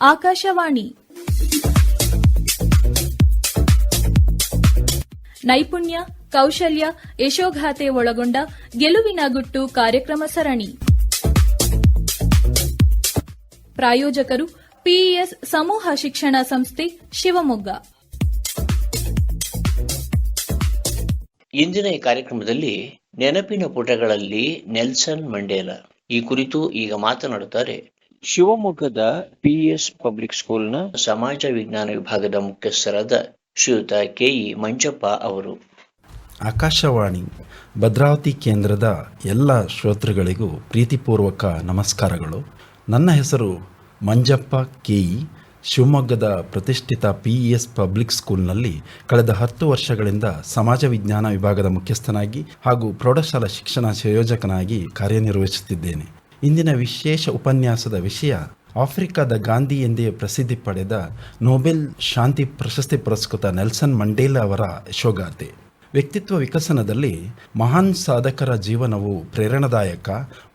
ಆಕಾಶವಾಣಿ. ನೈಪುಣ್ಯ, ಕೌಶಲ್ಯ, ಯಶೋಗಾಥೆ ಒಳಗೊಂಡ ಗೆಲುವಿನ ಗುಟ್ಟು ಕಾರ್ಯಕ್ರಮ ಸರಣಿ. ಪ್ರಾಯೋಜಕರು ಪಿಇಎಸ್ ಸಮೂಹ ಶಿಕ್ಷಣ ಸಂಸ್ಥೆ ಶಿವಮೊಗ್ಗ. ಇಂದಿನ ಈ ಕಾರ್ಯಕ್ರಮದಲ್ಲಿ ನೆನಪಿನ ಪುಟಗಳಲ್ಲಿ ನೆಲ್ಸನ್ ಮಂಡೇಲ. ಈ ಕುರಿತು ಈಗ ಮಾತನಾಡುತ್ತಾರೆ ಶಿವಮೊಗ್ಗದ ಪಿಎಸ್ ಪಬ್ಲಿಕ್ ಸ್ಕೂಲ್ನ ಸಮಾಜ ವಿಜ್ಞಾನ ವಿಭಾಗದ ಮುಖ್ಯಸ್ಥರಾದ ಶ್ರೀಯುತ ಕೆಇ ಮಂಜಪ್ಪ ಅವರು. ಆಕಾಶವಾಣಿ, ಭದ್ರಾವತಿ ಕೇಂದ್ರದ ಎಲ್ಲ ಶ್ರೋತೃಗಳಿಗೂ ಪ್ರೀತಿಪೂರ್ವಕ ನಮಸ್ಕಾರಗಳು. ನನ್ನ ಹೆಸರು ಮಂಜಪ್ಪ ಕೆಇ ಶಿವಮೊಗ್ಗದ ಪ್ರತಿಷ್ಠಿತ ಪಿ ಇ ಎಸ್ ಪಬ್ಲಿಕ್ ಸ್ಕೂಲ್ನಲ್ಲಿ ಕಳೆದ ಹತ್ತು ವರ್ಷಗಳಿಂದ ಸಮಾಜ ವಿಜ್ಞಾನ ವಿಭಾಗದ ಮುಖ್ಯಸ್ಥನಾಗಿ ಹಾಗೂ ಪ್ರೌಢಶಾಲಾ ಶಿಕ್ಷಣ ಸಂಯೋಜಕನಾಗಿ ಕಾರ್ಯನಿರ್ವಹಿಸುತ್ತಿದ್ದೇನೆ. ಇಂದಿನ ವಿಶೇಷ ಉಪನ್ಯಾಸದ ವಿಷಯ ಆಫ್ರಿಕಾದ ಗಾಂಧಿ ಎಂದೇ ಪ್ರಸಿದ್ಧಿ ಪಡೆದ ನೊಬೆಲ್ ಶಾಂತಿ ಪ್ರಶಸ್ತಿ ಪುರಸ್ಕೃತ ನೆಲ್ಸನ್ ಮಂಡೇಲಾ ಅವರ ಯಶೋಗಾಥೆ ವ್ಯಕ್ತಿತ್ವ ವಿಕಸನದಲ್ಲಿ ಮಹಾನ್ ಸಾಧಕರ ಜೀವನವು ಪ್ರೇರಣಾದಾಯಕ.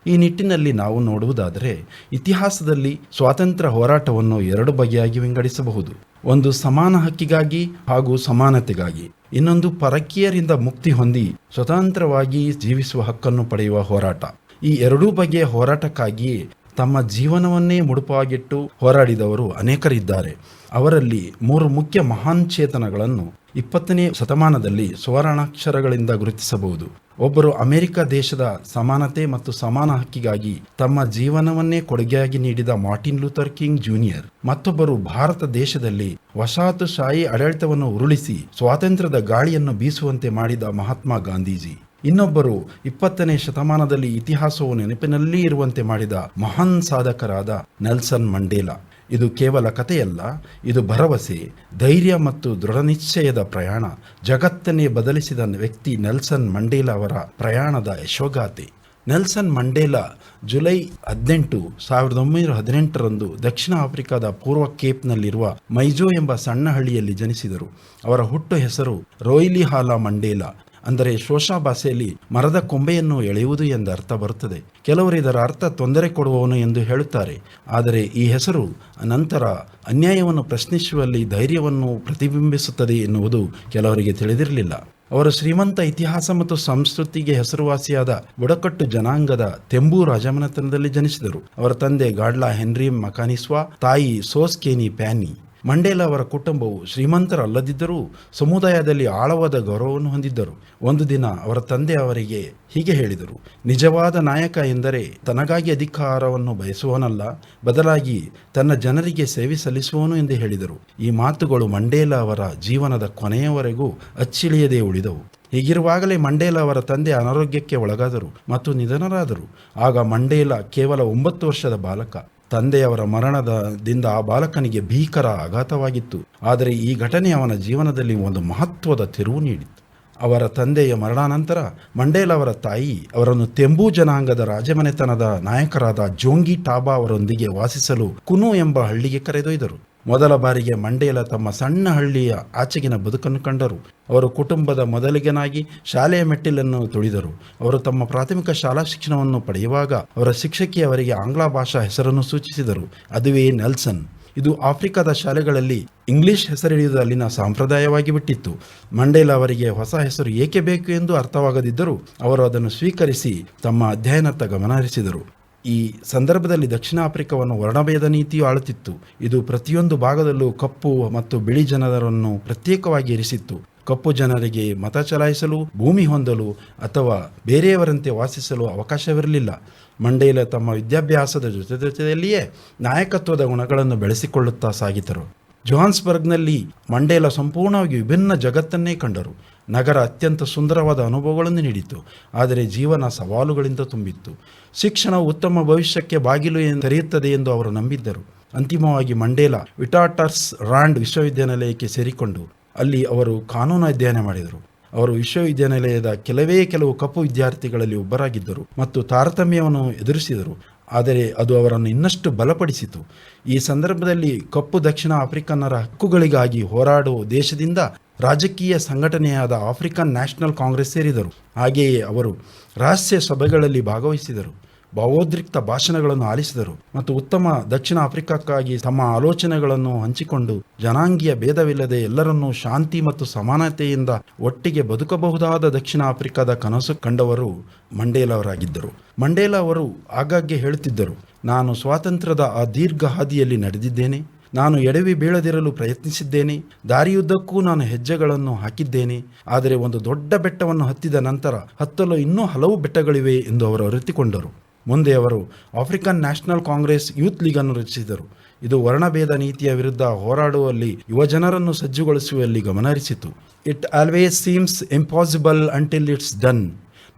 ಈ ನಿಟ್ಟಿನಲ್ಲಿ ನಾವು ನೋಡುವುದಾದರೆ ಇತಿಹಾಸದಲ್ಲಿ ಸ್ವಾತಂತ್ರ್ಯ ಹೋರಾಟವನ್ನು ಎರಡು ಬಗೆಯಾಗಿ ವಿಂಗಡಿಸಬಹುದು. ಒಂದು ಸಮಾನ ಹಕ್ಕಿಗಾಗಿ ಹಾಗೂ ಸಮಾನತೆಗಾಗಿ. ಇನ್ನೊಂದು ಪರಕೀಯರಿಂದ ಮುಕ್ತಿ ಹೊಂದಿ ಸ್ವತಂತ್ರವಾಗಿ ಜೀವಿಸುವ ಹಕ್ಕನ್ನು ಪಡೆಯುವ ಹೋರಾಟ. ಈ ಎರಡೂ ಬಗೆಯ ಹೋರಾಟಕ್ಕಾಗಿ ತಮ್ಮ ಜೀವನವನ್ನೇ ಮುಡುಪಾಗಿಟ್ಟು ಹೋರಾಡಿದವರು ಅನೇಕರಿದ್ದಾರೆ. ಅವರಲ್ಲಿ ಮೂರು ಮುಖ್ಯ ಮಹಾನ್ ಚೇತನಗಳನ್ನು ಇಪ್ಪತ್ತನೇ ಶತಮಾನದಲ್ಲಿ ಸುವರ್ಣಾಕ್ಷರಗಳಿಂದ ಗುರುತಿಸಬಹುದು. ಒಬ್ಬರು ಅಮೆರಿಕ ದೇಶದ ಸಮಾನತೆ ಮತ್ತು ಸಮಾನ ಹಕ್ಕಿಗಾಗಿ ತಮ್ಮ ಜೀವನವನ್ನೇ ಕೊಡುಗೆಯಾಗಿ ನೀಡಿದ ಮಾರ್ಟಿನ್ ಲೂಥರ್ ಕಿಂಗ್ ಜೂನಿಯರ್. ಮತ್ತೊಬ್ಬರು ಭಾರತ ದೇಶದಲ್ಲಿ ವಸಾಹತುಶಾಹಿ ಆಡಳಿತವನ್ನು ಉರುಳಿಸಿ ಸ್ವಾತಂತ್ರ್ಯದ ಗಾಳಿಯನ್ನು ಬೀಸುವಂತೆ ಮಾಡಿದ ಮಹಾತ್ಮ ಗಾಂಧೀಜಿ. ಇನ್ನೊಬ್ಬರು ಇಪ್ಪತ್ತನೇ ಶತಮಾನದಲ್ಲಿ ಇತಿಹಾಸವು ನೆನಪಿನಲ್ಲಿ ಇರುವಂತೆ ಮಾಡಿದ ಮಹಾನ್ ಸಾಧಕರಾದ ನೆಲ್ಸನ್ ಮಂಡೇಲಾ. ಇದು ಕೇವಲ ಕಥೆಯಲ್ಲ, ಇದು ಭರವಸೆ, ಧೈರ್ಯ ಮತ್ತು ದೃಢನಿಶ್ಚಯದ ಪ್ರಯಾಣ, ಜಗತ್ತನ್ನೇ ಬದಲಿಸಿದ ವ್ಯಕ್ತಿ ನೆಲ್ಸನ್ ಮಂಡೇಲಾ ಅವರ ಪ್ರಯಾಣದ ಯಶೋಗಾಥೆ. ನೆಲ್ಸನ್ ಮಂಡೇಲಾ ಜುಲೈ ಹದಿನೆಂಟು, ಸಾವಿರದ ಒಂಬೈನೂರ ಹದಿನೆಂಟರಂದು ದಕ್ಷಿಣ ಆಫ್ರಿಕಾದ ಪೂರ್ವ ಕೇಪ್ನಲ್ಲಿರುವ ಮೈಜೋ ಎಂಬ ಸಣ್ಣ ಹಳ್ಳಿಯಲ್ಲಿ ಜನಿಸಿದರು. ಅವರ ಹುಟ್ಟು ಹೆಸರು ರೋಯ್ಲಿಹಾಲಾ ಮಂಡೇಲಾ. ಅಂದರೆ ಶೋಷಾ ಭಾಷೆಯಲ್ಲಿ ಮರದ ಕೊಂಬೆಯನ್ನು ಎಳೆಯುವುದು ಎಂದು ಅರ್ಥ ಬರುತ್ತದೆ. ಕೆಲವರು ಇದರ ಅರ್ಥ ತೊಂದರೆ ಕೊಡುವವನು ಎಂದು ಹೇಳುತ್ತಾರೆ. ಆದರೆ ಈ ಹೆಸರು ನಂತರ ಅನ್ಯಾಯವನ್ನು ಪ್ರಶ್ನಿಸುವಲ್ಲಿ ಧೈರ್ಯವನ್ನು ಪ್ರತಿಬಿಂಬಿಸುತ್ತದೆ ಎನ್ನುವುದು ಕೆಲವರಿಗೆ ತಿಳಿದಿರಲಿಲ್ಲ. ಅವರ ಶ್ರೀಮಂತ ಇತಿಹಾಸ ಮತ್ತು ಸಂಸ್ಕೃತಿಗೆ ಹೆಸರುವಾಸಿಯಾದ ಬುಡಕಟ್ಟು ಜನಾಂಗದ ತೆಂಬು ರಾಜಮನೆತನದಲ್ಲಿ ಜನಿಸಿದರು. ಅವರ ತಂದೆ ಗಾಡ್ಲಾ ಹೆನ್ರಿ ಮಕಾನಿಸ್ವಾ, ತಾಯಿ ಸೋಸ್ಕೇನಿ ಪ್ಯಾನಿ ಮಂಡೇಲಾ ಅವರ ಕುಟುಂಬವು ಶ್ರೀಮಂತರಲ್ಲದಿದ್ದರೂ ಸಮುದಾಯದಲ್ಲಿ ಆಳವಾದ ಗೌರವವನ್ನು ಹೊಂದಿದ್ದರು. ಒಂದು ದಿನ ಅವರ ತಂದೆ ಅವರಿಗೆ ಹೀಗೆ ಹೇಳಿದರು. ನಿಜವಾದ ನಾಯಕ ಎಂದರೆ ತನಗಾಗಿ ಅಧಿಕಾರವನ್ನು ಬಯಸುವವನಲ್ಲ, ಬದಲಾಗಿ ತನ್ನ ಜನರಿಗೆ ಸೇವೆ ಸಲ್ಲಿಸುವವನು ಎಂದು ಹೇಳಿದರು. ಈ ಮಾತುಗಳು ಮಂಡೇಲಾ ಅವರ ಜೀವನದ ಕೊನೆಯವರೆಗೂ ಅಚ್ಚಿಳಿಯದೆ ಉಳಿದವು. ಹೀಗಿರುವಾಗಲೇ ಮಂಡೇಲಾ ಅವರ ತಂದೆ ಅನಾರೋಗ್ಯಕ್ಕೆ ಒಳಗಾದರು ಮತ್ತು ನಿಧನರಾದರು. ಆಗ ಮಂಡೇಲಾ ಕೇವಲ ಒಂಬತ್ತು ವರ್ಷದ ಬಾಲಕ. ತಂದೆಯವರ ಮರಣದಿಂದ ಆ ಬಾಲಕನಿಗೆ ಭೀಕರ ಆಘಾತವಾಗಿತ್ತು. ಆದರೆ ಈ ಘಟನೆ ಅವನ ಜೀವನದಲ್ಲಿ ಒಂದು ಮಹತ್ವದ ತಿರುವು ನೀಡಿತು ಅವರ ತಂದೆಯ ಮರಣಾನಂತರ ಮಂಡೇಲ್ ಅವರ ತಾಯಿ, ಅವರನ್ನು ತೆಂಬೂ ಜನಾಂಗದ ರಾಜಮನೆತನದ ನಾಯಕರಾದ ಜೋಂಗಿ ಟಾಬಾ ಅವರೊಂದಿಗೆ ವಾಸಿಸಲು ಕುನು ಎಂಬ ಹಳ್ಳಿಗೆ ಕರೆದೊಯ್ದರು. ಮೊದಲ ಬಾರಿಗೆ ಮಂಡೇಲ ತಮ್ಮ ಸಣ್ಣ ಹಳ್ಳಿಯ ಆಚೆಗಿನ ಬದುಕನ್ನು ಕಂಡರು. ಅವರು ಕುಟುಂಬದ ಮೊದಲಿಗನಾಗಿ ಶಾಲೆಯ ಮೆಟ್ಟಿಲನ್ನು ತುಳಿದರು. ಅವರು ತಮ್ಮ ಪ್ರಾಥಮಿಕ ಶಾಲಾ ಶಿಕ್ಷಣವನ್ನು ಪಡೆಯುವಾಗ ಅವರ ಶಿಕ್ಷಕಿ ಅವರಿಗೆ ಆಂಗ್ಲ ಭಾಷಾ ಹೆಸರನ್ನು ಸೂಚಿಸಿದರು. ಅದುವೇ ನೆಲ್ಸನ್. ಇದು ಆಫ್ರಿಕಾದ ಶಾಲೆಗಳಲ್ಲಿ ಇಂಗ್ಲಿಷ್ ಹೆಸರಿಡಿಯುವುದು ಅಲ್ಲಿನ ಸಂಪ್ರದಾಯವಾಗಿ ಬಿಟ್ಟಿತ್ತು. ಮಂಡೇಲ ಅವರಿಗೆ ಹೊಸ ಹೆಸರು ಏಕೆ ಬೇಕು ಎಂದು ಅರ್ಥವಾಗದಿದ್ದರೂ ಅವರು ಅದನ್ನು ಸ್ವೀಕರಿಸಿ ತಮ್ಮ ಅಧ್ಯಯನತ್ತ ಗಮನಹರಿಸಿದರು. ಈ ಸಂದರ್ಭದಲ್ಲಿ ದಕ್ಷಿಣ ಆಫ್ರಿಕಾವನ್ನು ವರ್ಣಭೇದ ನೀತಿಯು ಆಳುತ್ತಿತ್ತು. ಇದು ಪ್ರತಿಯೊಂದು ಭಾಗದಲ್ಲೂ ಕಪ್ಪು ಮತ್ತು ಬಿಳಿ ಜನರನ್ನು ಪ್ರತ್ಯೇಕವಾಗಿ ಇರಿಸಿತ್ತು. ಕಪ್ಪು ಜನರಿಗೆ ಮತ ಚಲಾಯಿಸಲು, ಭೂಮಿ ಹೊಂದಲು ಅಥವಾ ಬೇರೆಯವರಂತೆ ವಾಸಿಸಲು ಅವಕಾಶವಿರಲಿಲ್ಲ. ಮಂಡೇಲ ತಮ್ಮ ವಿದ್ಯಾಭ್ಯಾಸದ ಜೊತೆ ಜೊತೆಯಲ್ಲಿಯೇ ನಾಯಕತ್ವದ ಗುಣಗಳನ್ನು ಬೆಳೆಸಿಕೊಳ್ಳುತ್ತಾ ಸಾಗಿದರು ಜೋಹಾನ್ಸ್ಬರ್ಗ್ನಲ್ಲಿ ಮಂಡೇಲ ಸಂಪೂರ್ಣವಾಗಿ ವಿಭಿನ್ನ ಜಗತ್ತನ್ನೇ ಕಂಡರು. ನಗರ ಅತ್ಯಂತ ಸುಂದರವಾದ ಅನುಭವಗಳನ್ನು ನೀಡಿತು ಆದರೆ ಜೀವನ ಸವಾಲುಗಳಿಂದ ತುಂಬಿತ್ತು. ಶಿಕ್ಷಣ ಉತ್ತಮ ಭವಿಷ್ಯಕ್ಕೆ ಬಾಗಿಲು ತೆರೆಯುತ್ತದೆ ಎಂದು ಅವರು ನಂಬಿದ್ದರು. ಅಂತಿಮವಾಗಿ ಮಂಡೇಲ ವಿಟಾಟರ್ಸ್ ರಾಂಡ್ ವಿಶ್ವವಿದ್ಯಾನಿಲಯಕ್ಕೆ ಸೇರಿಕೊಂಡು ಅಲ್ಲಿ ಅವರು ಕಾನೂನು ಅಧ್ಯಯನ ಮಾಡಿದರು. ಅವರು ವಿಶ್ವವಿದ್ಯಾನಿಲಯದ ಕೆಲವೇ ಕೆಲವು ಕಪ್ಪು ವಿದ್ಯಾರ್ಥಿಗಳಲ್ಲಿ ಒಬ್ಬರಾಗಿದ್ದರು ಮತ್ತು ತಾರತಮ್ಯವನ್ನು ಎದುರಿಸಿದರು. ಆದರೆ ಅದು ಅವರನ್ನು ಇನ್ನಷ್ಟು ಬಲಪಡಿಸಿತು. ಈ ಸಂದರ್ಭದಲ್ಲಿ ಕಪ್ಪು ದಕ್ಷಿಣ ಆಫ್ರಿಕನ್ನರ ಹಕ್ಕುಗಳಿಗಾಗಿ ಹೋರಾಡುವ ದೇಶದಿಂದ ರಾಜಕೀಯ ಸಂಘಟನೆಯಾದ ಆಫ್ರಿಕನ್ ನ್ಯಾಷನಲ್ ಕಾಂಗ್ರೆಸ್ ಸೇರಿದರು. ಹಾಗೆಯೇ ಅವರು ರಹಸ್ಯ ಸಭೆಗಳಲ್ಲಿ ಭಾಗವಹಿಸಿದರು. ಭಾವೋದ್ರಿಕ್ತ ಭಾಷಣಗಳನ್ನು ಆಲಿಸಿದರು ಮತ್ತು ಉತ್ತಮ ದಕ್ಷಿಣ ಆಫ್ರಿಕಾಕ್ಕಾಗಿ ತಮ್ಮ ಆಲೋಚನೆಗಳನ್ನು ಹಂಚಿಕೊಂಡು ಜನಾಂಗೀಯ ಭೇದವಿಲ್ಲದೆ ಎಲ್ಲರನ್ನೂ ಶಾಂತಿ ಮತ್ತು ಸಮಾನತೆಯಿಂದ ಒಟ್ಟಿಗೆ ಬದುಕಬಹುದಾದ ದಕ್ಷಿಣ ಆಫ್ರಿಕಾದ ಕನಸು ಕಂಡವರು ಮಂಡೇಲವರಾಗಿದ್ದರು ಮಂಡೇಲ ಅವರು ಆಗಾಗ್ಗೆ ಹೇಳುತ್ತಿದ್ದರು, ನಾನು ಸ್ವಾತಂತ್ರ್ಯದ ಆ ದೀರ್ಘ ಹಾದಿಯಲ್ಲಿ ನಡೆದಿದ್ದೇನೆ, ನಾನು ಎಡವಿ ಬೀಳದಿರಲು ಪ್ರಯತ್ನಿಸಿದ್ದೇನೆ, ದಾರಿಯುದ್ದಕ್ಕೂ ನಾನು ಹೆಜ್ಜೆಗಳನ್ನು ಹಾಕಿದ್ದೇನೆ, ಆದರೆ ಒಂದು ದೊಡ್ಡ ಬೆಟ್ಟವನ್ನು ಹತ್ತಿದ ನಂತರ ಹತ್ತಲು ಇನ್ನೂ ಹಲವು ಬೆಟ್ಟಗಳಿವೆ ಎಂದು ಅವರು ಅರಿತುಕೊಂಡರು. ಮುಂದೆ ಅವರು African National Congress Youth League ಅನ್ನು ರಚಿಸಿದರು. ಇದು ವರ್ಣಭೇದ ನೀತಿಯ ವಿರುದ್ಧ ಹೋರಾಡುವಲ್ಲಿ ಯುವಜನರನ್ನು ಸಜ್ಜುಗೊಳಿಸುವಲ್ಲಿ ಗಮನಹರಿಸಿತು. It always seems impossible until it's done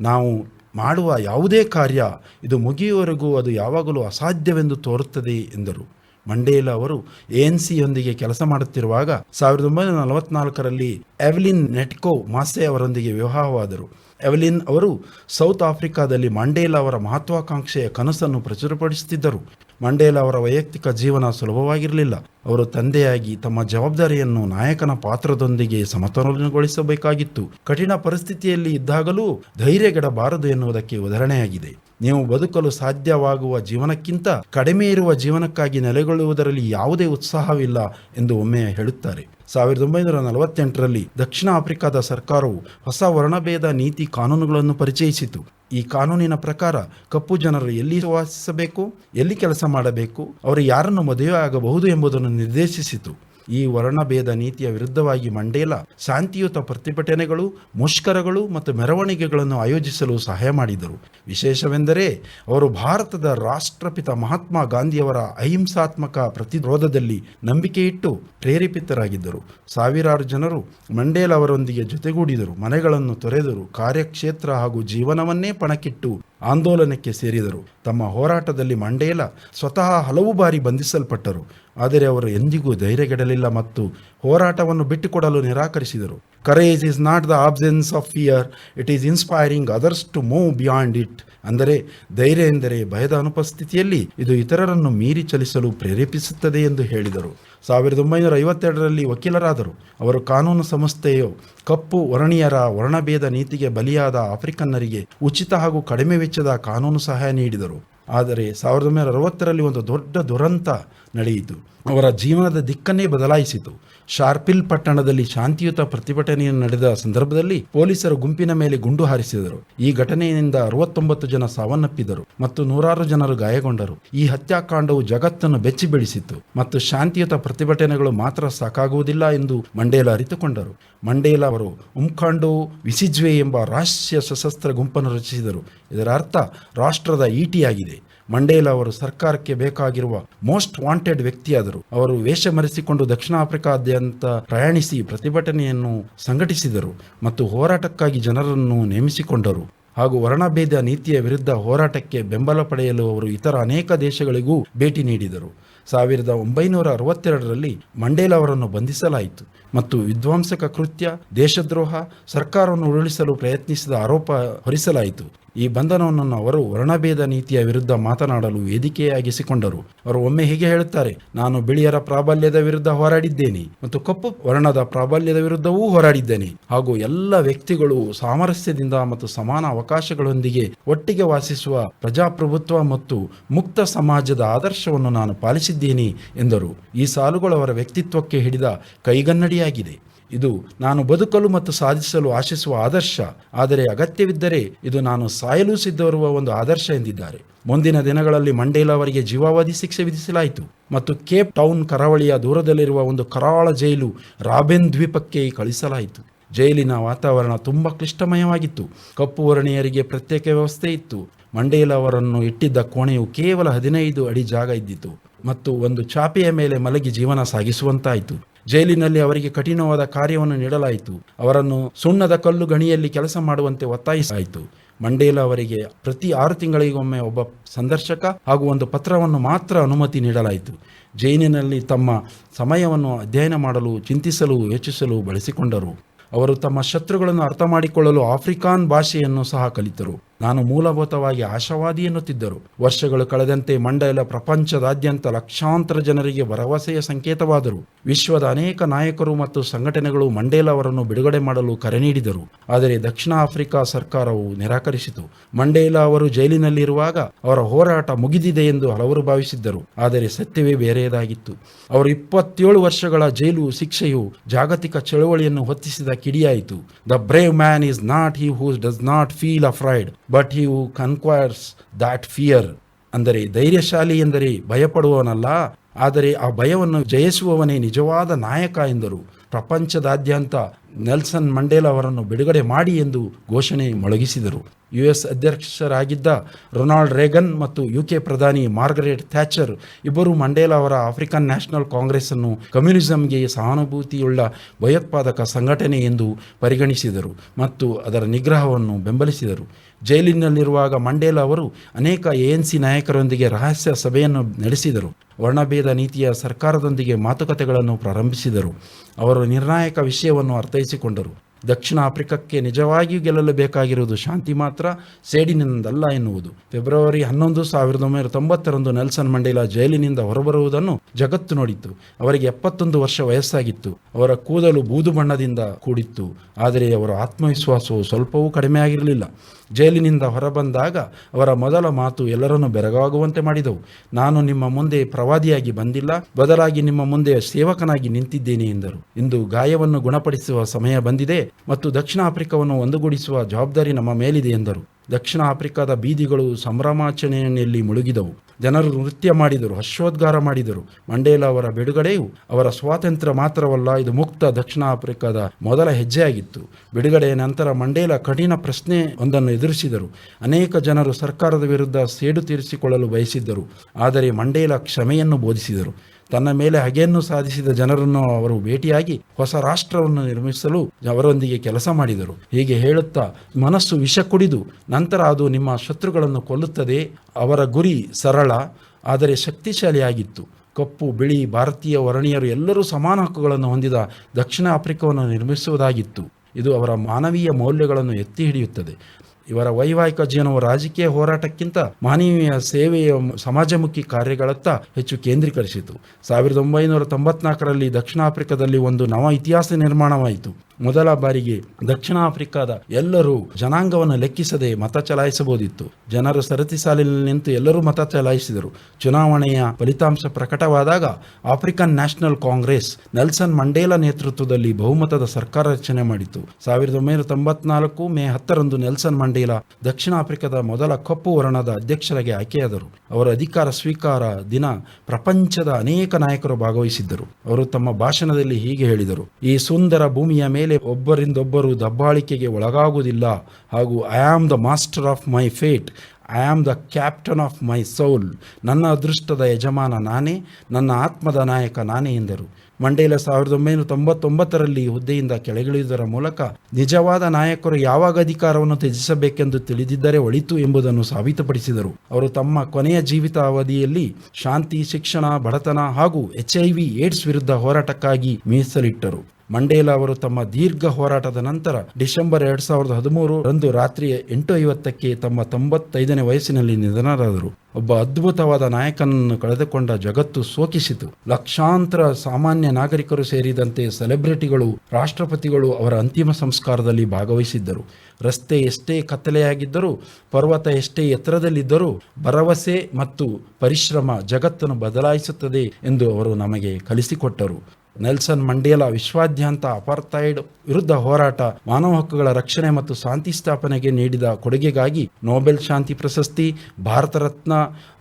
ನಾವು ಮಾಡುವ ಯಾವುದೇ ಕಾರ್ಯ, ಇದು ಮುಗಿಯುವವರೆಗೂ ಅದು ಯಾವಾಗಲೂ ಅಸಾಧ್ಯವೆಂದು ತೋರುತ್ತದೆ ಎಂದರು. ಮಂಡೇಲ ಅವರು ಎನ್ ಸಿಯೊಂದಿಗೆ ಕೆಲಸ ಮಾಡುತ್ತಿರುವಾಗ ಸಾವಿರದ ಒಂಬೈನೂರ ನಲವತ್ನಾಲ್ಕರಲ್ಲಿ ಎವ್ಲಿನ್ ನೆಟ್ಕೋ ಮಾಸೆ ಅವರೊಂದಿಗೆ ವಿವಾಹವಾದರು. ಎವ್ಲಿನ್ ಅವರು ಸೌತ್ ಆಫ್ರಿಕಾದಲ್ಲಿ ಮಂಡೇಲ ಅವರ ಮಹತ್ವಾಕಾಂಕ್ಷೆಯ ಕನಸನ್ನು ಪ್ರಚುರಪಡಿಸುತ್ತಿದ್ದರು. ಮಂಡೇಲ ಅವರ ವೈಯಕ್ತಿಕ ಜೀವನ ಸುಲಭವಾಗಿರಲಿಲ್ಲ. ಅವರು ತಂದೆಯಾಗಿ ತಮ್ಮ ಜವಾಬ್ದಾರಿಯನ್ನು ನಾಯಕನ ಪಾತ್ರದೊಂದಿಗೆ ಸಮತೋಲನಗೊಳಿಸಬೇಕಾಗಿತ್ತು. ಕಠಿಣ ಪರಿಸ್ಥಿತಿಯಲ್ಲಿ ಇದ್ದಾಗಲೂ ಧೈರ್ಯಗೆಡಬಾರದು ಎನ್ನುವುದಕ್ಕೆ ಉದಾಹರಣೆಯಾಗಿದೆ. ನೀವು ಬದುಕಲು ಸಾಧ್ಯವಾಗುವ ಜೀವನಕ್ಕಿಂತ ಕಡಿಮೆ ಇರುವ ಜೀವನಕ್ಕಾಗಿ ನೆಲೆಗೊಳ್ಳುವುದರಲ್ಲಿ ಯಾವುದೇ ಉತ್ಸಾಹವಿಲ್ಲ ಎಂದು ಒಮ್ಮೆ ಹೇಳುತ್ತಾರೆ. ಸಾವಿರದ ಒಂಬೈನೂರ ನಲವತ್ತೆಂಟರಲ್ಲಿ ದಕ್ಷಿಣ ಆಫ್ರಿಕಾದ ಸರ್ಕಾರವು ಹೊಸ ವರ್ಣಭೇದ ನೀತಿ ಕಾನೂನುಗಳನ್ನು ಪರಿಚಯಿಸಿತು. ಈ ಕಾನೂನಿನ ಪ್ರಕಾರ ಕಪ್ಪು ಜನರು ಎಲ್ಲಿ ವಾಸಿಸಬೇಕು, ಎಲ್ಲಿ ಕೆಲಸ ಮಾಡಬೇಕು, ಅವರು ಯಾರನ್ನು ಮದುವೆ ಆಗಬಹುದು ಎಂಬುದನ್ನು ನಿರ್ದೇಶಿಸಿತು. ಈ ವರ್ಣಭೇದ ನೀತಿಯ ವಿರುದ್ಧವಾಗಿ ಮಂಡೇಲ ಶಾಂತಿಯುತ ಪ್ರತಿಭಟನೆಗಳು, ಮುಷ್ಕರಗಳು ಮತ್ತು ಮೆರವಣಿಗೆಗಳನ್ನು ಆಯೋಜಿಸಲು ಸಹಾಯ ಮಾಡಿದರು. ವಿಶೇಷವೆಂದರೆ ಅವರು ಭಾರತದ ರಾಷ್ಟ್ರಪಿತ ಮಹಾತ್ಮ ಗಾಂಧಿಯವರ ಅಹಿಂಸಾತ್ಮಕ ಪ್ರತಿರೋಧದಲ್ಲಿ ನಂಬಿಕೆಯಿಟ್ಟು ಪ್ರೇರೇಪಿತರಾಗಿದ್ದರು. ಸಾವಿರಾರು ಜನರು ಮಂಡೇಲ ಅವರೊಂದಿಗೆ ಜೊತೆಗೂಡಿದರು. ಮನೆಗಳನ್ನು ತೊರೆದರು. ಕಾರ್ಯಕ್ಷೇತ್ರ ಹಾಗೂ ಜೀವನವನ್ನೇ ಪಣಕ್ಕಿಟ್ಟು ಆಂದೋಲನಕ್ಕೆ ಸೇರಿದರು. ತಮ್ಮ ಹೋರಾಟದಲ್ಲಿ ಮಂಡೇಲ ಸ್ವತಃ ಹಲವು ಬಾರಿ ಬಂಧಿಸಲ್ಪಟ್ಟರು. ಆದರೆ ಅವರು ಎಂದಿಗೂ ಧೈರ್ಯಗೆಡಲಿಲ್ಲ ಮತ್ತು ಹೋರಾಟವನ್ನು ಬಿಟ್ಟುಕೊಡಲು ನಿರಾಕರಿಸಿದರು. Courage is not the absence of fear it is inspiring others to move beyond it ಅಂದರೆ ಧೈರ್ಯ ಎಂದರೆ ಭಯದ ಅನುಪಸ್ಥಿತಿಯಲ್ಲಿ ಇದು ಇತರರನ್ನು ಮೀರಿ ಚಲಿಸಲು ಪ್ರೇರೇಪಿಸುತ್ತದೆ ಎಂದು ಹೇಳಿದರು. ಸಾವಿರದ ಒಂಬೈನೂರ ಐವತ್ತೆರಡರಲ್ಲಿ ವಕೀಲರಾದರು. ಅವರು ಕಾನೂನು ಸಂಸ್ಥೆಯು ಕಪ್ಪು ವರ್ಣೀಯರ ವರ್ಣಭೇದ ನೀತಿಗೆ ಬಲಿಯಾದ ಆಫ್ರಿಕನ್ನರಿಗೆ ಉಚಿತ ಹಾಗೂ ಕಡಿಮೆ ವೆಚ್ಚದ ಕಾನೂನು ಸಹಾಯ ನೀಡಿದರು. ಆದರೆ ಸಾವಿರದ ಒಂಬೈನೂರ ಅರವತ್ತರಲ್ಲಿ ಒಂದು ದೊಡ್ಡ ದುರಂತ ನಡೆಯಿತು. ಅವರ ಜೀವನದ ದಿಕ್ಕನ್ನೇ ಬದಲಾಯಿಸಿತು. ಶಾರ್ಪಿಲ್ ಪಟ್ಟಣದಲ್ಲಿ ಶಾಂತಿಯುತ ಪ್ರತಿಭಟನೆಯನ್ನು ನಡೆದ ಸಂದರ್ಭದಲ್ಲಿ ಪೊಲೀಸರು ಗುಂಪಿನ ಮೇಲೆ ಗುಂಡು ಹಾರಿಸಿದರು. ಈ ಘಟನೆಯಿಂದ ಅರವತ್ತೊಂಬತ್ತು ಜನ ಸಾವನ್ನಪ್ಪಿದರು ಮತ್ತು ನೂರಾರು ಜನರು ಗಾಯಗೊಂಡರು. ಈ ಹತ್ಯಾಕಾಂಡವು ಜಗತ್ತನ್ನು ಬೆಚ್ಚಿ ಬೀಳಿಸಿತು ಮತ್ತು ಶಾಂತಿಯುತ ಪ್ರತಿಭಟನೆಗಳು ಮಾತ್ರ ಸಾಕಾಗುವುದಿಲ್ಲ ಎಂದು ಮಂಡೇಲ ಅರಿತುಕೊಂಡರು. ಮಂಡೇಲ ಅವರು ಉಮ್ಖಾಂಡೋ ವಿಸಿಜ್ವೆ ಎಂಬ ರಾಷ್ಟ್ರೀಯ ಸಶಸ್ತ್ರ ಗುಂಪನ್ನು ರಚಿಸಿದರು. ಇದರ ಅರ್ಥ ರಾಷ್ಟ್ರದ ಈಟಿಯಾಗಿದೆ. ಮಂಡೇಲ ಅವರು ಸರ್ಕಾರಕ್ಕೆ ಬೇಕಾಗಿರುವ ಮೋಸ್ಟ್ ವಾಂಟೆಡ್ ವ್ಯಕ್ತಿಯಾದರು. ಅವರು ವೇಷ ಮರೆಸಿಕೊಂಡು ದಕ್ಷಿಣ ಆಫ್ರಿಕಾದ್ಯಂತ ಪ್ರಯಾಣಿಸಿ ಪ್ರತಿಭಟನೆಯನ್ನು ಸಂಘಟಿಸಿದರು ಮತ್ತು ಹೋರಾಟಕ್ಕಾಗಿ ಜನರನ್ನು ನೇಮಿಸಿಕೊಂಡರು. ಹಾಗೂ ವರ್ಣಭೇದ ನೀತಿಯ ವಿರುದ್ಧ ಹೋರಾಟಕ್ಕೆ ಬೆಂಬಲ ಪಡೆಯಲು ಅವರು ಇತರ ಅನೇಕ ದೇಶಗಳಿಗೂ ಭೇಟಿ ನೀಡಿದರು. ಸಾವಿರದ ಒಂಬೈನೂರ ಅರವತ್ತೆರಡರಲ್ಲಿ ಮಂಡೇಲ ಅವರನ್ನು ಬಂಧಿಸಲಾಯಿತು ಮತ್ತು ವಿಧ್ವಂಸಕ ಕೃತ್ಯ, ದೇಶದ್ರೋಹ, ಸರ್ಕಾರವನ್ನು ಉರುಳಿಸಲು ಪ್ರಯತ್ನಿಸಿದ ಆರೋಪ ಹೊರಿಸಲಾಯಿತು. ಈ ಬಂಧನವನ್ನು ಅವರು ವರ್ಣಭೇದ ನೀತಿಯ ವಿರುದ್ಧ ಮಾತನಾಡಲು ವೇದಿಕೆಯಾಗಿಸಿಕೊಂಡರು. ಅವರು ಒಮ್ಮೆ ಹೀಗೆ ಹೇಳುತ್ತಾರೆ, ನಾನು ಬಿಳಿಯರ ಪ್ರಾಬಲ್ಯದ ವಿರುದ್ಧ ಹೋರಾಡಿದ್ದೇನೆ ಮತ್ತು ಕಪ್ಪು ವರ್ಣದ ಪ್ರಾಬಲ್ಯದ ವಿರುದ್ಧವೂ ಹೋರಾಡಿದ್ದೇನೆ. ಹಾಗೂ ಎಲ್ಲ ವ್ಯಕ್ತಿಗಳು ಸಾಮರಸ್ಯದಿಂದ ಮತ್ತು ಸಮಾನ ಅವಕಾಶಗಳೊಂದಿಗೆ ಒಟ್ಟಿಗೆ ವಾಸಿಸುವ ಪ್ರಜಾಪ್ರಭುತ್ವ ಮತ್ತು ಮುಕ್ತ ಸಮಾಜದ ಆದರ್ಶವನ್ನು ನಾನು ಪಾಲಿಸಿದ್ದೇನೆ ಎಂದರು. ಈ ಸಾಲುಗಳು ಅವರ ವ್ಯಕ್ತಿತ್ವಕ್ಕೆ ಹಿಡಿದ ಕೈಗನ್ನಡಿಯಾಗಿದೆ. ಇದು ನಾನು ಬದುಕಲು ಮತ್ತು ಸಾಧಿಸಲು ಆಶಿಸುವ ಆದರ್ಶ. ಆದರೆ ಅಗತ್ಯವಿದ್ದರೆ ಇದು ನಾನು ಸಾಯಲು ಸಿದ್ಧವಿರುವ ಒಂದು ಆದರ್ಶ ಎಂದಿದ್ದಾರೆ. ಮುಂದಿನ ದಿನಗಳಲ್ಲಿ ಮಂಡೇಲ ಅವರಿಗೆ ಜೀವಾವಧಿ ಶಿಕ್ಷೆ ವಿಧಿಸಲಾಯಿತು. ಮತ್ತು ಕೇಪ್ ಟೌನ್ ಕರಾವಳಿಯ ದೂರದಲ್ಲಿರುವ ಒಂದು ಕರಾವಳ ಜೈಲು ರಾಬೆನ್ ದ್ವೀಪಕ್ಕೆ ಕಳಿಸಲಾಯಿತು. ಜೈಲಿನ ವಾತಾವರಣ ತುಂಬ ಕ್ಲಿಷ್ಟಮಯವಾಗಿತ್ತು. ಕಪ್ಪು ವರ್ಣೀಯರಿಗೆ ಪ್ರತ್ಯೇಕ ವ್ಯವಸ್ಥೆ ಇತ್ತು. ಮಂಡೇಲ ಅವರನ್ನು ಇಟ್ಟಿದ್ದ ಕೋಣೆಯು ಕೇವಲ ಹದಿನೈದು ಅಡಿ ಜಾಗ ಇದ್ದಿತು. ಮತ್ತು ಒಂದು ಚಾಪೆಯ ಮೇಲೆ ಮಲಗಿ ಜೀವನ ಸಾಗಿಸುವಂತಾಯಿತು. ಜೈಲಿನಲ್ಲಿ ಅವರಿಗೆ ಕಠಿಣವಾದ ಕಾರ್ಯವನ್ನು ನೀಡಲಾಯಿತು. ಅವರನ್ನು ಸುಣ್ಣದ ಕಲ್ಲು ಗಣಿಯಲ್ಲಿ ಕೆಲಸ ಮಾಡುವಂತೆ ಒತ್ತಾಯಿಸಲಾಯಿತು. ಮಂಡೇಲ ಅವರಿಗೆ ಪ್ರತಿ ಆರು ತಿಂಗಳಿಗೊಮ್ಮೆ ಒಬ್ಬ ಸಂದರ್ಶಕ ಹಾಗೂ ಒಂದು ಪತ್ರವನ್ನು ಮಾತ್ರ ಅನುಮತಿ ನೀಡಲಾಯಿತು. ಜೈಲಿನಲ್ಲಿ ತಮ್ಮ ಸಮಯವನ್ನು ಅಧ್ಯಯನ ಮಾಡಲು, ಚಿಂತಿಸಲು, ಯೋಚಿಸಲು ಬಳಸಿಕೊಂಡರು. ಅವರು ತಮ್ಮ ಶತ್ರುಗಳನ್ನು ಅರ್ಥ ಮಾಡಿಕೊಳ್ಳಲು ಆಫ್ರಿಕಾನ್ ಭಾಷೆಯನ್ನು ಸಹ ಕಲಿತರು. ನಾನು ಮೂಲಭೂತವಾಗಿ ಆಶಾವಾದಿ ಎನ್ನುತ್ತಿದ್ದರು. ವರ್ಷಗಳು ಕಳೆದಂತೆ ಮಂಡಲ ಪ್ರಪಂಚದಾದ್ಯಂತ ಲಕ್ಷಾಂತರ ಜನರಿಗೆ ಭರವಸೆಯ ಸಂಕೇತವಾದರು. ವಿಶ್ವದ ಅನೇಕ ನಾಯಕರು ಮತ್ತು ಸಂಘಟನೆಗಳು ಮಂಡೇಲ ಅವರನ್ನು ಬಿಡುಗಡೆ ಮಾಡಲು ಕರೆ ನೀಡಿದರು. ಆದರೆ ದಕ್ಷಿಣ ಆಫ್ರಿಕಾ ಸರ್ಕಾರವು ನಿರಾಕರಿಸಿತು. ಮಂಡೇಲ ಅವರು ಜೈಲಿನಲ್ಲಿರುವಾಗ ಅವರ ಹೋರಾಟ ಮುಗಿದಿದೆ ಎಂದು ಹಲವರು ಭಾವಿಸಿದ್ದರು. ಆದರೆ ಸತ್ಯವೇ ಬೇರೆಯದಾಗಿತ್ತು. ಅವರು ಇಪ್ಪತ್ತೇಳು ವರ್ಷಗಳ ಜೈಲು ಶಿಕ್ಷೆಯು ಜಾಗತಿಕ ಚಳವಳಿಯನ್ನು ಹೊತ್ತಿಸಿದ ಕಿಡಿಯಾಯಿತು. The brave man is not he who does not feel afraid but he who conquers that fear ಅಂದರೆ ಧೈರ್ಯಶಾಲಿ ಎಂದರೆ ಭಯಪಡುವವನಲ್ಲ, ಆದರೆ ಆ ಭಯವನ್ನು ಜಯಿಸುವವನೇ ನಿಜವಾದ ನಾಯಕ ಎಂದರು. ಪ್ರಪಂಚದಾದ್ಯಂತ ನೆಲ್ಸನ್ ಮಂಡೇಲ ಅವರನ್ನು ಬಿಡುಗಡೆ ಮಾಡಿ ಎಂದು ಘೋಷಣೆ ಮೊಳಗಿಸಿದರು. ಯು ಎಸ್ ಅಧ್ಯಕ್ಷರಾಗಿದ್ದ ರೊನಾಲ್ಡ್ ರೇಗನ್ ಮತ್ತು ಯು ಕೆ ಪ್ರಧಾನಿ ಮಾರ್ಗರೆಟ್ ಥ್ಯಾಚರ್ ಇಬ್ಬರು ಮಂಡೇಲ ಅವರ ಆಫ್ರಿಕನ್ ನ್ಯಾಷನಲ್ ಕಾಂಗ್ರೆಸ್ ಅನ್ನು ಕಮ್ಯುನಿಸಂಗೆ ಸಹಾನುಭೂತಿಯುಳ್ಳ ಭಯೋತ್ಪಾದಕ ಸಂಘಟನೆ ಎಂದು ಪರಿಗಣಿಸಿದರು ಮತ್ತು ಅದರ ನಿಗ್ರಹವನ್ನು ಬೆಂಬಲಿಸಿದರು. ಜೈಲಿನಲ್ಲಿರುವಾಗ ಮಂಡೇಲ ಅವರು ಅನೇಕ ಎಎನ್ಸಿ ನಾಯಕರೊಂದಿಗೆ ರಹಸ್ಯ ಸಭೆಯನ್ನು ನಡೆಸಿದರು. ವರ್ಣಭೇದ ನೀತಿಯ ಸರ್ಕಾರದೊಂದಿಗೆ ಮಾತುಕತೆಗಳನ್ನು ಪ್ರಾರಂಭಿಸಿದರು. ಅವರು ನಿರ್ಣಾಯಕ ವಿಷಯವನ್ನು ಅರ್ಥೈಸಿಕೊಂಡರು. ದಕ್ಷಿಣ ಆಫ್ರಿಕಕ್ಕೆ ನಿಜವಾಗಿಯೂ ಗೆಲ್ಲಲು ಬೇಕಾಗಿರುವುದು ಶಾಂತಿ ಮಾತ್ರ, ಸೇಡಿನಿಂದಲ್ಲ ಎನ್ನುವುದು. ಫೆಬ್ರವರಿ ಹನ್ನೊಂದು, ಸಾವಿರದ ಒಂಬೈನೂರ ತೊಂಬತ್ತರಂದು ನೆಲ್ಸನ್ ಮಂಡೇಲ ಜೈಲಿನಿಂದ ಹೊರಬರುವುದನ್ನು ಜಗತ್ತು ನೋಡಿತ್ತು. ಅವರಿಗೆ ಎಪ್ಪತ್ತೊಂದು ವರ್ಷ ವಯಸ್ಸಾಗಿತ್ತು. ಅವರ ಕೂದಲು ಬೂದು ಬಣ್ಣದಿಂದ ಕೂಡಿತ್ತು. ಆದರೆ ಅವರ ಆತ್ಮವಿಶ್ವಾಸವು ಸ್ವಲ್ಪವೂ ಕಡಿಮೆಯಾಗಿರಲಿಲ್ಲ. ಜೈಲಿನಿಂದ ಹೊರಬಂದಾಗ ಅವರ ಮೊದಲ ಮಾತು ಎಲ್ಲರನ್ನೂ ಬೆರಗಾಗುವಂತೆ ಮಾಡಿದವು. ನಾನು ನಿಮ್ಮ ಮುಂದೆ ಪ್ರವಾದಿಯಾಗಿ ಬಂದಿಲ್ಲ, ಬದಲಾಗಿ ನಿಮ್ಮ ಮುಂದೆ ಸೇವಕನಾಗಿ ನಿಂತಿದ್ದೇನೆ ಎಂದರು. ಇಂದು ಗಾಯವನ್ನು ಗುಣಪಡಿಸುವ ಸಮಯ ಬಂದಿದೆ ಮತ್ತು ದಕ್ಷಿಣ ಆಫ್ರಿಕಾವನ್ನು ಒಂದುಗೂಡಿಸುವ ಜವಾಬ್ದಾರಿ ನಮ್ಮ ಮೇಲಿದೆ ಎಂದರು. ದಕ್ಷಿಣ ಆಫ್ರಿಕಾದ ಬೀದಿಗಳು ಸಂಭ್ರಮಾಚರಣೆಯಲ್ಲಿ ಮುಳುಗಿದವು. ಜನರು ನೃತ್ಯ ಮಾಡಿದರು, ಹರ್ಷೋದ್ಗಾರ ಮಾಡಿದರು. ಮಂಡೇಲ ಅವರ ಬಿಡುಗಡೆಯು ಅವರ ಸ್ವಾತಂತ್ರ್ಯ ಮಾತ್ರವಲ್ಲ, ಇದು ಮುಕ್ತ ದಕ್ಷಿಣ ಆಫ್ರಿಕಾದ ಮೊದಲ ಹೆಜ್ಜೆಯಾಗಿತ್ತು. ಬಿಡುಗಡೆಯ ನಂತರ ಮಂಡೇಲ ಕಠಿಣ ಪ್ರಶ್ನೆ ಒಂದನ್ನು ಎದುರಿಸಿದರು. ಅನೇಕ ಜನರು ಸರ್ಕಾರದ ವಿರುದ್ಧ ಸೇಡು ತೀರಿಸಿಕೊಳ್ಳಲು ಬಯಸಿದ್ದರು. ಆದರೆ ಮಂಡೇಲ ಕ್ಷಮೆಯನ್ನು ಬೋಧಿಸಿದರು. ತನ್ನ ಮೇಲೆ ಹಗೆಯನ್ನು ಸಾಧಿಸಿದ ಜನರನ್ನು ಅವರು ಭೇಟಿಯಾಗಿ ಹೊಸ ರಾಷ್ಟ್ರವನ್ನು ನಿರ್ಮಿಸಲು ಅವರೊಂದಿಗೆ ಕೆಲಸ ಮಾಡಿದರು. ಹೀಗೆ ಹೇಳುತ್ತಾ ಮನಸ್ಸು ವಿಷ ಕುಡಿದು ನಂತರ ಅದು ನಿಮ್ಮ ಶತ್ರುಗಳನ್ನು ಕೊಲ್ಲುತ್ತದೆ. ಅವರ ಗುರಿ ಸರಳ, ಆದರೆ ಶಕ್ತಿಶಾಲಿಯಾಗಿತ್ತು. ಕಪ್ಪು, ಬಿಳಿ, ಭಾರತೀಯ, ವರ್ಣೀಯರು ಎಲ್ಲರೂ ಸಮಾನ ಹಕ್ಕುಗಳನ್ನು ಹೊಂದಿದ ದಕ್ಷಿಣ ಆಫ್ರಿಕಾವನ್ನು ನಿರ್ಮಿಸುವುದಾಗಿತ್ತು. ಇದು ಅವರ ಮಾನವೀಯ ಮೌಲ್ಯಗಳನ್ನು ಎತ್ತಿ ಹಿಡಿಯುತ್ತದೆ. ಇವರ ವೈವಾಹಿಕ ಜೀವನವು ರಾಜಕೀಯ ಹೋರಾಟಕ್ಕಿಂತ ಮಾನವೀಯ ಸೇವೆಯ ಸಮಾಜಮುಖಿ ಕಾರ್ಯಗಳತ್ತ ಹೆಚ್ಚು ಕೇಂದ್ರೀಕರಿಸಿತು. ಸಾವಿರದ ಒಂಬೈನೂರ ತೊಂಬತ್ನಾಲ್ಕರಲ್ಲಿ ದಕ್ಷಿಣ ಆಫ್ರಿಕಾದಲ್ಲಿ ಒಂದು ನವ ಇತಿಹಾಸ ನಿರ್ಮಾಣವಾಯಿತು. ಮೊದಲ ಬಾರಿಗೆ ದಕ್ಷಿಣ ಆಫ್ರಿಕಾದ ಎಲ್ಲರೂ ಜನಾಂಗವನ್ನು ಲೆಕ್ಕಿಸದೆ ಮತ ಚಲಾಯಿಸಬಹುದಿತ್ತು. ಜನರು ಸರತಿ ಸಾಲಿನಲ್ಲಿ ನಿಂತು ಎಲ್ಲರೂ ಮತ ಚಲಾಯಿಸಿದರು. ಚುನಾವಣೆಯ ಫಲಿತಾಂಶ ಪ್ರಕಟವಾದಾಗ African National Congress Nelson Mandela ನೇತೃತ್ವದಲ್ಲಿ ಬಹುಮತದ ಸರ್ಕಾರ ರಚನೆ ಮಾಡಿತು. ಸಾವಿರದ ಒಂಬೈನೂರ ತೊಂಬತ್ನಾಲ್ಕು ಮೇ ಹತ್ತರಂದು ನೆಲ್ಸನ್ ಮಂಡೇಲಾ ದಕ್ಷಿಣ ಆಫ್ರಿಕಾದ ಮೊದಲ ಕಪ್ಪು ವರ್ಣದ ಅಧ್ಯಕ್ಷರಾಗಿ ಆಯ್ಕೆಯಾದರು. ಅವರ ಅಧಿಕಾರ ಸ್ವೀಕಾರ ದಿನ ಪ್ರಪಂಚದ ಅನೇಕ ನಾಯಕರು ಭಾಗವಹಿಸಿದ್ದರು. ಅವರು ತಮ್ಮ ಭಾಷಣದಲ್ಲಿ ಹೀಗೆ ಹೇಳಿದರು. ಈ ಸುಂದರ ಭೂಮಿಯ ಮೇಲೆ ಒಬ್ಬರಿಂದೊಬ್ಬರು ದಬ್ಬಾಳಿಕೆಗೆ ಒಳಗಾಗುವುದಿಲ್ಲ. ಹಾಗೂ I am the master of my fate I am the captain of my soul ನನ್ನ ಅದೃಷ್ಟದ ಯಜಮಾನ ನಾನೇ, ನನ್ನ ಆತ್ಮದ ನಾಯಕ ನಾನೇ ಎಂದರು. ಮಂಡೇಲ ಸಾವಿರದ ಒಂಬೈನೂರ ತೊಂಬತ್ತೊಂಬತ್ತರಲ್ಲಿ ಹುದ್ದೆಯಿಂದ ಕೆಳಗಿಳಿಯುವುದರ ಮೂಲಕ ನಿಜವಾದ ನಾಯಕರು ಯಾವಾಗ ಅಧಿಕಾರವನ್ನು ತ್ಯಜಿಸಬೇಕೆಂದು ತಿಳಿದಿದ್ದರೆ ಒಳಿತು ಎಂಬುದನ್ನು ಸಾಬೀತುಪಡಿಸಿದರು. ಅವರು ತಮ್ಮ ಕೊನೆಯ ಜೀವಿತ ಅವಧಿಯಲ್ಲಿ ಶಾಂತಿ, ಶಿಕ್ಷಣ, ಬಡತನ ಹಾಗೂ ಎಚ್ ಏಡ್ಸ್ ವಿರುದ್ಧ ಹೋರಾಟಕ್ಕಾಗಿ ಮೀಸಲಿಟ್ಟರು. ಮಂಡೇಲ ಅವರು ತಮ್ಮ ದೀರ್ಘ ಹೋರಾಟದ ನಂತರ ಡಿಸೆಂಬರ್ ಎರಡ್ ಸಾವಿರದ ಹದಿಮೂರು ರಂದು ರಾತ್ರಿ ಎಂಟು ಐವತ್ತಕ್ಕೆ ತಮ್ಮ ತೊಂಬತ್ತೈದನೇ ವಯಸ್ಸಿನಲ್ಲಿ ನಿಧನರಾದರು. ಒಬ್ಬ ಅದ್ಭುತವಾದ ನಾಯಕನನ್ನು ಕಳೆದುಕೊಂಡ ಜಗತ್ತು ಶೋಕಿಸಿತು. ಲಕ್ಷಾಂತರ ಸಾಮಾನ್ಯ ನಾಗರಿಕರು ಸೇರಿದಂತೆ ಸೆಲೆಬ್ರಿಟಿಗಳು, ರಾಷ್ಟ್ರಪತಿಗಳು ಅವರ ಅಂತಿಮ ಸಂಸ್ಕಾರದಲ್ಲಿ ಭಾಗವಹಿಸಿದ್ದರು. ರಸ್ತೆ ಎಷ್ಟೇ ಕತ್ತಲೆಯಾಗಿದ್ದರೂ, ಪರ್ವತ ಎಷ್ಟೇ ಎತ್ತರದಲ್ಲಿದ್ದರೂ ಭರವಸೆ ಮತ್ತು ಪರಿಶ್ರಮ ಜಗತ್ತನ್ನು ಬದಲಾಯಿಸುತ್ತದೆ ಎಂದು ಅವರು ನಮಗೆ ಕಲಿಸಿಕೊಟ್ಟರು. ನೆಲ್ಸನ್ ಮಂಡೇಲ ವಿಶ್ವಾದ್ಯಂತ ಅಪಾರ್ಥೈಡ್ ವಿರುದ್ಧ ಹೋರಾಟ, ಮಾನವ ಹಕ್ಕುಗಳ ರಕ್ಷಣೆ ಮತ್ತು ಶಾಂತಿ ಸ್ಥಾಪನೆಗೆ ನೀಡಿದ ಕೊಡುಗೆಗಾಗಿ ನೊಬೆಲ್ ಶಾಂತಿ ಪ್ರಶಸ್ತಿ, ಭಾರತ ರತ್ನ,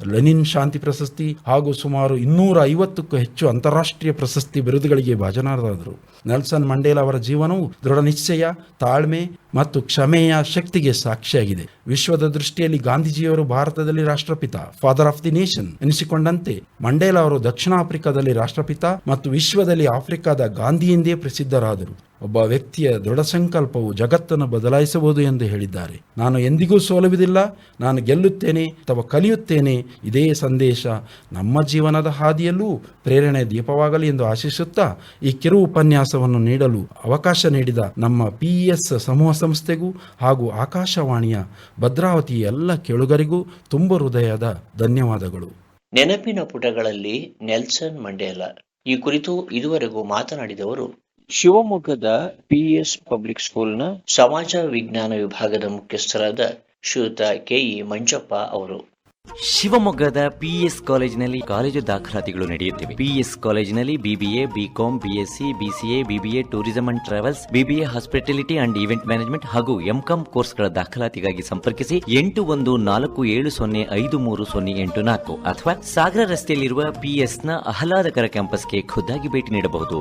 ಲೆನಿನ್ ಶಾಂತಿ ಪ್ರಶಸ್ತಿ ಹಾಗೂ ಸುಮಾರು ಇನ್ನೂರ ಐವತ್ತಕ್ಕೂ ಹೆಚ್ಚು ಅಂತಾರಾಷ್ಟ್ರೀಯ ಪ್ರಶಸ್ತಿ ಬಿರುದುಗಳಿಗೆ ಭಾಜನರಾದರು. ನೆಲ್ಸನ್ ಮಂಡೇಲ ಅವರ ಜೀವನವು ದೃಢ ನಿಶ್ಚಯ ತಾಳ್ಮೆ ಮತ್ತು ಕ್ಷಮೆಯ ಶಕ್ತಿಗೆ ಸಾಕ್ಷಿಯಾಗಿದೆ. ವಿಶ್ವದ ದೃಷ್ಟಿಯಲ್ಲಿ ಗಾಂಧೀಜಿಯವರು ಭಾರತದಲ್ಲಿ ರಾಷ್ಟ್ರಪಿತ ಫಾದರ್ ಆಫ್ ದಿ ನೇಷನ್ ಎನಿಸಿಕೊಂಡಂತೆ, ಮಂಡೇಲಾ ಅವರು ದಕ್ಷಿಣ ಆಫ್ರಿಕಾದಲ್ಲಿ ರಾಷ್ಟ್ರಪಿತ ಮತ್ತು ವಿಶ್ವದಲ್ಲಿ ಆಫ್ರಿಕಾದ ಗಾಂಧಿ ಎಂದೇ ಪ್ರಸಿದ್ಧರಾದರು. ಒಬ್ಬ ವ್ಯಕ್ತಿಯ ದೃಢ ಸಂಕಲ್ಪವು ಜಗತ್ತನ್ನು ಬದಲಾಯಿಸಬಹುದು ಎಂದು ಹೇಳಿದ್ದಾರೆ. ನಾನು ಎಂದಿಗೂ ಸೋಲುವುದಿಲ್ಲ, ನಾನು ಗೆಲ್ಲುತ್ತೇನೆ ಅಥವಾ ಕಲಿಯುತ್ತೇನೆ, ಇದೇ ಸಂದೇಶ ನಮ್ಮ ಜೀವನದ ಹಾದಿಯಲ್ಲೂ ಪ್ರೇರಣೆ ದೀಪವಾಗಲಿ ಎಂದು ಆಶಿಸುತ್ತಾ ಈ ಕಿರು ಉಪನ್ಯಾಸವನ್ನು ನೀಡಲು ಅವಕಾಶ ನೀಡಿದ ನಮ್ಮ ಪಿಇಎಸ್ ಸಮೂಹ ಸಂಸ್ಥೆಗೂ ಹಾಗೂ ಆಕಾಶವಾಣಿಯ ಭದ್ರಾವತಿ ಎಲ್ಲ ಕೇಳುಗರಿಗೂ ತುಂಬ ಹೃದಯದ ಧನ್ಯವಾದಗಳು. ನೆನಪಿನ ಪುಟಗಳಲ್ಲಿ ನೆಲ್ಸನ್ ಮಂಡೇಲ. ಈ ಕುರಿತು ಇದುವರೆಗೂ ಮಾತನಾಡಿದವರು ಶಿವಮೊಗ್ಗದ ಪಿಎಸ್ ಪಬ್ಲಿಕ್ ಸ್ಕೂಲ್ನ ಸಮಾಜ ವಿಜ್ಞಾನ ವಿಭಾಗದ ಮುಖ್ಯಸ್ಥರಾದ ಶ್ರೀಯುತ ಕೆಇ ಮಂಜಪ್ಪ ಅವರು. ಶಿವಮೊಗ್ಗದ ಪಿಎಸ್ ಕಾಲೇಜಿನಲ್ಲಿ ಕಾಲೇಜು ದಾಖಲಾತಿಗಳು ನಡೆಯುತ್ತಿವೆ. ಪಿಎಸ್ ಕಾಲೇಜಿನಲ್ಲಿ BBA BCom BSc BCA BBA tourism and travels BBA hospitality and event management ಹಾಗೂ ಎಂಕಾಂ ಕೋರ್ಸ್ಗಳ ದಾಖಲಾತಿಗಾಗಿ ಸಂಪರ್ಕಿಸಿ ಎಂಟು ಒಂದು ನಾಲ್ಕು ಏಳು ಸೊನ್ನೆ ಐದು ಮೂರು ಸೊನ್ನೆ ಎಂಟು ನಾಲ್ಕು ಅಥವಾ ಸಾಗರ ರಸ್ತೆಯಲ್ಲಿರುವ ಪಿಎಸ್ನ ಆಹ್ಲಾದಕರ ಕ್ಯಾಂಪಸ್ಗೆ ಖುದ್ದಾಗಿ ಭೇಟಿ ನೀಡಬಹುದು.